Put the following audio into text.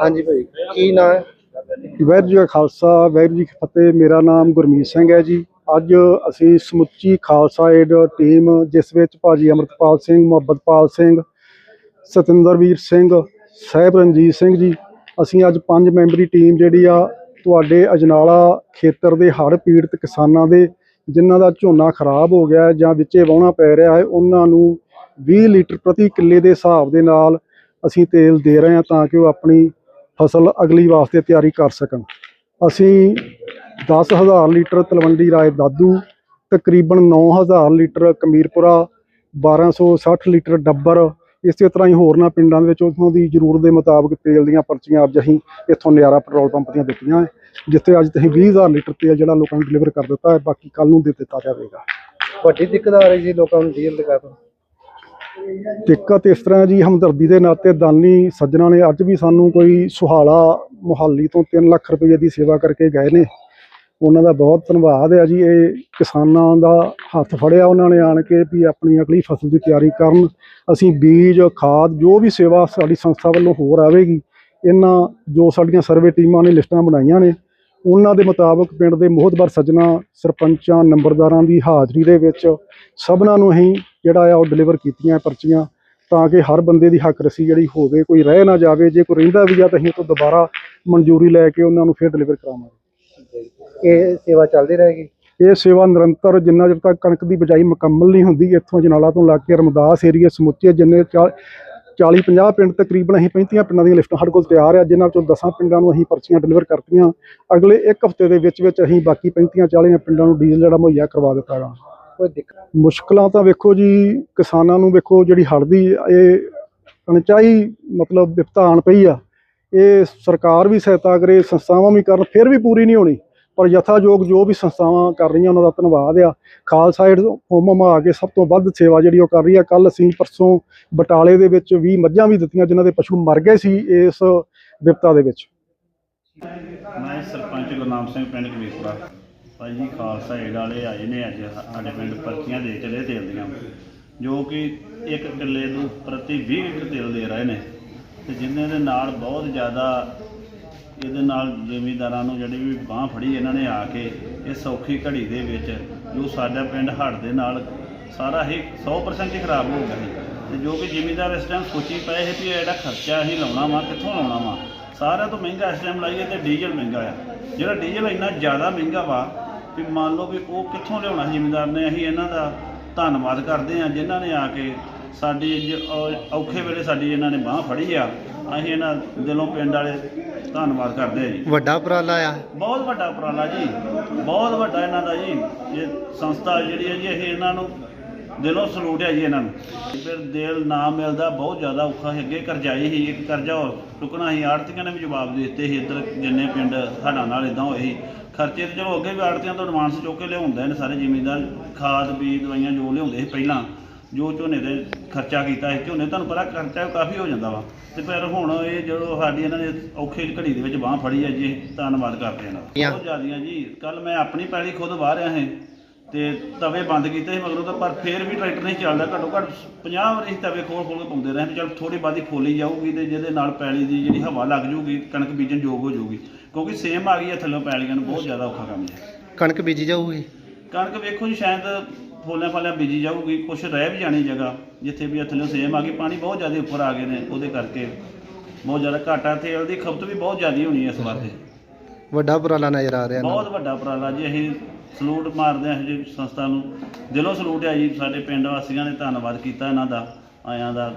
ਹਾਂਜੀ ਭਾਈ। ਕੀ ਨਾਂ ਹੈ? ਵਾਹਿਗੁਰੂ ਜੀ ਕਾ ਖਾਲਸਾ ਵਾਹਿਗੁਰੂ ਜੀ ਕੀ ਫਤਿਹ। ਮੇਰਾ ਨਾਮ ਗੁਰਮੀਤ ਸਿੰਘ ਹੈ ਜੀ। ਅੱਜ ਅਸੀਂ ਸਮੁੱਚੀ ਖਾਲਸਾ ਏਡ ਟੀਮ ਜਿਸ ਵਿੱਚ ਭਾਜੀ ਅਮਰਤਪਾਲ ਸਿੰਘ ਮੁਹੱਬਤਪਾਲ ਸਿੰਘ ਸਤਿੰਦਰਵੀਰ ਸਿੰਘ ਸਾਹਿਬ ਰਣਜੀਤ ਸਿੰਘ ਜੀ ਅਸੀਂ ਅੱਜ ਪੰਜ ਮੈਂਬਰੀ ਟੀਮ ਜਿਹੜੀ ਆ ਤੁਹਾਡੇ ਅਜਨਾਲਾ ਖੇਤਰ ਦੇ ਹੜ੍ਹ ਪੀੜਤ ਕਿਸਾਨਾਂ ਦੇ ਜਿਨ੍ਹਾਂ ਦਾ ਝੋਨਾ ਖਰਾਬ ਹੋ ਗਿਆ ਜਾਂ ਵਿੱਚੇ ਵਾਹੁਣਾ ਪੈ ਰਿਹਾ ਹੈ ਉਹਨਾਂ ਨੂੰ 20 ਲੀਟਰ ਪ੍ਰਤੀ ਕਿੱਲੇ ਦੇ ਹਿਸਾਬ ਦੇ ਨਾਲ ਅਸੀਂ ਤੇਲ ਦੇ ਰਹੇ ਹਾਂ ਤਾਂ ਕਿ ਉਹ ਆਪਣੀ ਫਸਲ ਅਗਲੀ ਵਾਸਤੇ ਤਿਆਰੀ ਕਰ ਸਕਣ। ਅਸੀਂ 10000 ਲੀਟਰ ਤਲਵੰਡੀ ਰਾਏ ਦਾਦੂ ਤਕਰੀਬਨ 9000 ਲੀਟਰ ਕਮੀਰਪੁਰਾ 1260 ਲੀਟਰ ਡੱਬਰ ਇਸੇ ਤਰ੍ਹਾਂ ਹੀ ਹੋਰਨਾਂ ਪਿੰਡਾਂ ਦੇ ਵਿੱਚ ਉਥੋਂ ਦੀ ਜ਼ਰੂਰਤ ਦੇ ਮੁਤਾਬਕ ਤੇਲ ਦੀਆਂ ਪਰਚੀਆਂ ਅੱਜ ਅਸੀਂ ਇੱਥੋਂ ਨਿਆਰਾ ਪੈਟਰੋਲ ਪੰਪ ਦੀਆਂ ਦਿੱਤੀਆਂ ਹੈ, ਜਿੱਥੇ ਅੱਜ ਅਸੀਂ 20000 ਲੀਟਰ ਤੇਲ ਜਿਹੜਾ ਲੋਕਾਂ ਨੂੰ ਡਿਲੀਵਰ ਕਰ ਦਿੱਤਾ ਹੈ ਬਾਕੀ ਕੱਲ ਨੂੰ ਦੇ ਦਿੱਤਾ ਜਾਵੇਗਾ। ਵੱਡੀ ਦਿੱਕਤ ਆ ਰਹੀ ਸੀ ਲੋਕਾਂ ਨੂੰ ਡੀਜ਼ਲ ਦੇ ਕਾਰਨ ਦਿੱਕਤ ਇਸ ਤਰ੍ਹਾਂ ਜੀ, ਹਮਦਰਦੀ ਦੇ ਨਾਤੇ ਦਾਨੀ ਸੱਜਣਾ ਨੇ ਅੱਜ ਵੀ ਸਾਨੂੰ ਕੋਈ ਸੁਹਾਲਾ ਮੁਹਾਲੀ ਤੋਂ 3 ਲੱਖ ਰੁਪਏ ਦੀ ਸੇਵਾ ਕਰਕੇ ਗਏ ਨੇ। ਉਹਨਾਂ ਦਾ ਬਹੁਤ ਧੰਨਵਾਦ ਹੈ ਜੀ, ਇਹ ਕਿਸਾਨਾਂ ਦਾ ਹੱਥ ਫੜਿਆ ਉਹਨਾਂ ਨੇ ਆਣ ਕੇ ਵੀ ਆਪਣੀ ਅਗਲੀ ਫਸਲ ਦੀ ਤਿਆਰੀ ਕਰਨ। ਅਸੀਂ ਬੀਜ, ਖਾਦ, ਜੋ ਵੀ ਸੇਵਾ ਸਾਡੀ ਸੰਸਥਾ ਵੱਲੋਂ ਹੋਰ ਆਵੇਗੀ, ਇਹਨਾਂ ਜੋ ਸਾਡੀਆਂ ਸਰਵੇ ਟੀਮਾਂ ਨੇ ਲਿਸਟਾਂ ਬਣਾਈਆਂ ਨੇ, ਉਹਨਾਂ ਦੇ ਮੁਤਾਬਕ ਪਿੰਡ ਦੇ ਮੋਹਤਬਰ ਸੱਜਣਾ ਸਰਪੰਚਾਂ, ਨੰਬਰਦਾਰਾਂ ਦੀ ਹਾਜ਼ਰੀ ਦੇ ਵਿੱਚ ਸਭਨਾਂ ਨੂੰ ਅਸੀਂ ਜਿਹੜਾ ਆ ਉਹ ਡਿਲੀਵਰ ਕੀਤੀਆਂ ਪਰਚੀਆਂ ਤਾਂ ਕਿ ਹਰ ਬੰਦੇ ਦੀ ਹੱਕ ਰਸੀ ਜਿਹੜੀ ਹੋਵੇ ਕੋਈ ਰਹਿ ਨਾ ਜਾਵੇ ਜੇ ਕੋਈ ਰਹਿੰਦਾ ਵੀ ਆ ਤਾਂ ਅਸੀਂ ਉਹ ਤੋਂ ਦੁਬਾਰਾ ਮਨਜ਼ੂਰੀ ਲੈ ਕੇ ਉਹਨਾਂ ਨੂੰ ਫਿਰ ਡਿਲੀਵਰ ਕਰਾਵਾਂਗੇ। ਇਹ ਸੇਵਾ ਚੱਲਦੀ ਰਹੇਗੀ? ਇਹ ਸੇਵਾ ਨਿਰੰਤਰ ਜਿੰਨਾ ਚਿਰ ਤੱਕ ਕਣਕ ਦੀ ਬਿਜਾਈ ਮੁਕੰਮਲ ਨਹੀਂ ਹੁੰਦੀ ਇੱਥੋਂ ਜਨਾਲਾ ਤੋਂ ਲੱਗ ਕੇ ਰਮਦਾਸ ਏਰੀਆ ਸਮੁੱਚੇ ਜਿੰਨੇ 40 50 ਪਿੰਡ ਤਕਰੀਬਨ ਅਸੀਂ 35 ਪਿੰਡਾਂ ਦੀਆਂ ਲਿਸਟਾਂ ਸਾਡੇ ਕੋਲ ਤਿਆਰ ਆ ਜਿਨ੍ਹਾਂ ਵਿੱਚੋਂ 10 ਪਿੰਡਾਂ ਨੂੰ ਅਸੀਂ ਪਰਚੀਆਂ ਡਿਲੀਵਰ ਕਰਤੀਆਂ। ਅਗਲੇ ਇੱਕ ਹਫ਼ਤੇ ਦੇ ਵਿੱਚ ਵਿੱਚ ਅਸੀਂ ਬਾਕੀ 35 40 ਪਿੰਡਾਂ ਨੂੰ ਡੀਜ਼ਲ ਜਿਹੜਾ ਮੁਹੱਈਆ ਕਰਵਾ ਦਿੱਤਾ ਗਾ। ਕੋਈ ਦਿੱਕਤ? ਮੁਸ਼ਕਲਾਂ ਤਾਂ ਵੇਖੋ ਜੀ ਕਿਸਾਨਾਂ ਨੂੰ ਵੇਖੋ ਜਿਹੜੀ ਹੜ੍ਹ ਦੀ ਇਹ ਅਣਚਾਹੀ ਮਤਲਬ ਵਿਪਤਾ ਆਣ ਪਈ ਆ। ਇਹ ਸਰਕਾਰ ਵੀ ਸਹਾਇਤਾ ਕਰੇ ਸੰਸਥਾਵਾਂ ਵੀ ਕਰਨ ਫਿਰ ਵੀ ਪੂਰੀ ਨਹੀਂ ਹੋਣੀ। ਪਰ ਯਥਾਯੋਗ ਜੋ ਵੀ ਸੰਸਥਾਵਾਂ ਕਰ ਰਹੀਆਂ ਉਹਨਾਂ ਦਾ ਧੰਨਵਾਦ ਆ। ਖਾਲਸਾ ਏਡ ਹੋਮ ਆ ਕੇ ਸਭ ਤੋਂ ਵੱਧ ਸੇਵਾ ਜਿਹੜੀ ਉਹ ਕਰ ਰਹੀ ਆ। ਕੱਲ ਅਸੀਂ ਪਰਸੋਂ ਬਟਾਲੇ ਦੇ ਵਿੱਚ 20 ਮੱਝਾਂ ਵੀ ਦਿੱਤੀਆਂ ਜਿਨ੍ਹਾਂ ਦੇ ਪਸ਼ੂ ਮਰ ਗਏ ਸੀ ਇਸ ਵਿਪਤਾ ਦੇ ਵਿੱਚ। ਮੈਂ ਸਰਪੰਚ ਗੁਰਨਾਮ ਸਿੰਘ ਪਿੰਡ ਕਬੀਰਪੁਰਾ। ਭਾਈ ਜੀ ਖਾਲਸਾ ਏਡ ਵਾਲੇ ਆਏ ਨੇ ਅੱਜ, ਸਾਡੇ ਪਿੰਡ ਪਰਚੀਆਂ ਦੇ ਚਲੇ ਤੇਲ ਦੀਆਂ। ਜੋ ਕਿ ਇੱਕ ਕਿੱਲੇ ਨੂੰ ਪ੍ਰਤੀ 20 ਲੀਟਰ ਤੇਲ ਦੇ ਰਹੇ ਨੇ। ਤੇ ਜਿਨ੍ਹਾਂ ਦੇ ਨਾਲ ਬਹੁਤ ਜ਼ਿਆਦਾ ਇਹਦੇ ਨਾਲ ਜ਼ਿਮੀਂਦਾਰਾਂ ਨੂੰ ਜਿਹੜੀ ਵੀ ਬਾਹ ਫੜੀ ਇਹਨਾਂ ਨੇ ਆ ਕੇ, ਇਹ ਸੌਖੀ ਘੜੀ ਦੇ ਵਿੱਚ ਜੋ ਸਾਡਾ ਪਿੰਡ ਹੜ੍ਹ ਦੇ ਨਾਲ ਸਾਰਾ ਹੀ 100% ਹੀ ਖਰਾਬ ਹੋ ਗਿਆ ਸੀ। ਤੇ ਜੋ ਕਿ ਜ਼ਿਮੀਂਦਾਰ ਇਸ ਟਾਈਮ ਸੋਚੀ ਪਏ ਸੀ ਵੀ ਇਹ ਜਿਹੜਾ ਖਰਚਾ ਅਸੀਂ ਲਾਉਣਾ ਵਾ, ਕਿੱਥੋਂ ਲਾਉਣਾ ਵਾ? ਸਾਰਿਆਂ ਤੋਂ ਮਹਿੰਗਾ ਇਸ ਟਾਈਮ ਲਾਈਏ ਤੇ ਡੀਜ਼ਲ ਮਹਿੰਗਾ ਆ। ਜਿਹੜਾ ਡੀਜ਼ਲ ਇੰਨਾ ਜ਼ਿਆਦਾ ਮਹਿੰਗਾ ਵਾ ਵੀ ਮੰਨ ਲਓ ਵੀ ਉਹ ਕਿੱਥੋਂ ਲਿਆਉਣਾ ਜ਼ਿਮੀਂਦਾਰ ਨੇ ਅਸੀਂ ਇਹਨਾਂ ਦਾ ਧੰਨਵਾਦ ਕਰਦੇ ਹਾਂ ਜਿਨ੍ਹਾਂ ਨੇ ਆ ਕੇ ਸਾਡੀ ਔਖੇ ਵੇਲੇ ਸਾਡੀ ਇਹਨਾਂ ਨੇ ਬਾਹ ਫੜੀ ਆ ਅਸੀਂ ਇਹਨਾਂ ਦਿਲੋਂ ਪਿੰਡ ਵਾਲੇ ਧੰਨਵਾਦ ਕਰਦੇ ਆ ਜੀ। ਵੱਡਾ ਉਪਰਾਲਾ ਆ। ਬਹੁਤ ਵੱਡਾ ਉਪਰਾਲਾ ਜੀ ਬਹੁਤ ਵੱਡਾ ਇਹਨਾਂ ਦਾ ਜੀ ਇਹ ਸੰਸਥਾ ਜਿਹੜੀ ਹੈ ਜੀ ਇਹ ਇਹਨਾਂ ਨੂੰ ਦਿਲੋਂ ਸਲੂਟ ਹੈ ਜੀ ਇਹਨਾਂ ਨੂੰ। ਫਿਰ ਦੇਲ ਨਾ ਮਿਲਦਾ ਬਹੁਤ ਜ਼ਿਆਦਾ ਔਖਾ ਸੀ। ਅੱਗੇ ਕਰਜ਼ਾਈ ਸੀ ਇੱਕ ਕਰਜ਼ਾ ਹੋਰ ਚੁੱਕਣਾ ਸੀ। ਆੜਤੀਆਂ ਨੇ ਵੀ ਜਵਾਬ ਦੇ ਦਿੱਤੇ ਸੀ ਇੱਧਰ ਜਿੰਨੇ ਪਿੰਡ ਸਾਡਾ ਨਾਲ ਇਦਾਂ ਹੋਏ ਸੀ। ਖਰਚੇ ਤੇ ਚਲੋ ਅੱਗੇ ਵੀ ਆੜਤੀਆਂ ਤੋਂ ਐਡਵਾਂਸ ਚੁੱਕ ਕੇ ਲਿਆਉਂਦੇ ਨੇ ਸਾਰੇ ਜ਼ਿਮੀਂਦਾਰ। ਖਾਦ ਬੀਜ ਦਵਾਈਆਂ ਜੋ ਲਿਆਉਂਦੇ ਸੀ ਪਹਿਲਾਂ ਜੋ ਝੋਨੇ ਦੇ ਖਰਚਾ ਕੀਤਾ ਸੀ। ਝੋਨੇ ਤੁਹਾਨੂੰ ਪਤਾ ਖਰਚਾ ਕਾਫੀ ਹੋ ਜਾਂਦਾ ਵਾ। ਤੇ ਫਿਰ ਹੁਣ ਇਹ ਜਦੋਂ ਸਾਡੀ ਇਹਨਾਂ ਨੇ ਔਖੇ ਘੜੀ ਦੇ ਵਿੱਚ ਬਾਹ ਫੜੀ ਹੈ ਜੀ ਧੰਨਵਾਦ ਕਰਦੇ ਦਾ। ਬਹੁਤ ਜ਼ਿਆਦੀਆਂ ਜੀ। ਕੱਲ ਮੈਂ ਆਪਣੀ ਪੈਲੀ ਖੁਦ ਵਾਹ ਰਿਹਾ ਹਾਂ ਤੇ ਤਵੇ ਬੰਦ ਕੀਤੇ ਸੀ ਮਗਰੋਂ ਤਾਂ ਪਰ ਫੇਰ ਵੀ ਟਰੈਕਟਰ ਨਹੀਂ ਚੱਲਦਾ ਘੱਟੋ ਘੱਟ 50 ਵਾਰੀ ਤਵੇ ਖੋਲ ਖੋਲ ਕੇ ਪਾਉਂਦੇ ਰਹੇ ਵੀ ਚਲ ਥੋੜੀ ਬਾਦੀ ਖੋਲੀ ਜਾਊਗੀ ਤੇ ਜਿਹਦੇ ਨਾਲ ਪੈਲੀ ਦੀ ਜਿਹੜੀ ਹਵਾ ਲੱਗ ਜੂਗੀ ਕਣਕ ਬੀਜਣ ਯੋਗ ਹੋ ਜੂਗੀ। ਕਿਉਂਕਿ ਸੇਮ ਆ ਗਈ ਹੈ ਥੱਲੋਂ ਪੈਲੀਆਂ ਨੂੰ ਬਹੁਤ ਜ਼ਿਆਦਾ ਔਖਾ ਕੰਮ ਹੈ। ਕਣਕ ਬੀਜੀ ਜਾਊਗੀ? ਕਣਕ ਵੇਖੋ ਜੀ ਸ਼ਾਇਦ ਫੋਲਿਆਂ ਫਾਲਿਆਂ ਬੀਜੀ ਜਾਊਗੀ ਕੁਛ ਰਹਿ ਵੀ ਜਾਣੀ ਜਗ੍ਹਾ ਜਿੱਥੇ ਵੀ ਥੱਲੇ ਸੇਮ ਆ ਗਈ ਪਾਣੀ ਬਹੁਤ ਜ਼ਿਆਦਾ ਉੱਪਰ ਆ ਗਏ ਨੇ ਉਹਦੇ ਕਰਕੇ। ਬਹੁਤ ਜ਼ਿਆਦਾ ਘਾਟਾ ਤੇਲ ਦੀ ਖਪਤ ਵੀ ਬਹੁਤ ਜ਼ਿਆਦਾ ਹੋਣੀ ਹੈ ਇਸ ਵਾਰ। ਤੇ ਵੱਡਾ ਉਪਰਾਲਾ ਨਜ਼ਰ ਆ ਰਿਹਾ ਬਹੁਤ ਵੱਡਾ ਉਪਰਾਲਾ ਜੀ ਅਸੀਂ ਸਲੂਟ ਮਾਰਦੇ ਹਾਂ ਜੀ ਸੰਸਥਾ ਨੂੰ। ਦਿਲੋਂ ਸਲੂਟ ਹੈ ਜੀ, ਸਾਡੇ ਪਿੰਡ ਵਾਸੀਆਂ ਨੇ ਧੰਨਵਾਦ ਕੀਤਾ ਇਹਨਾਂ ਦਾ, ਆਇਆਂ ਦਾ।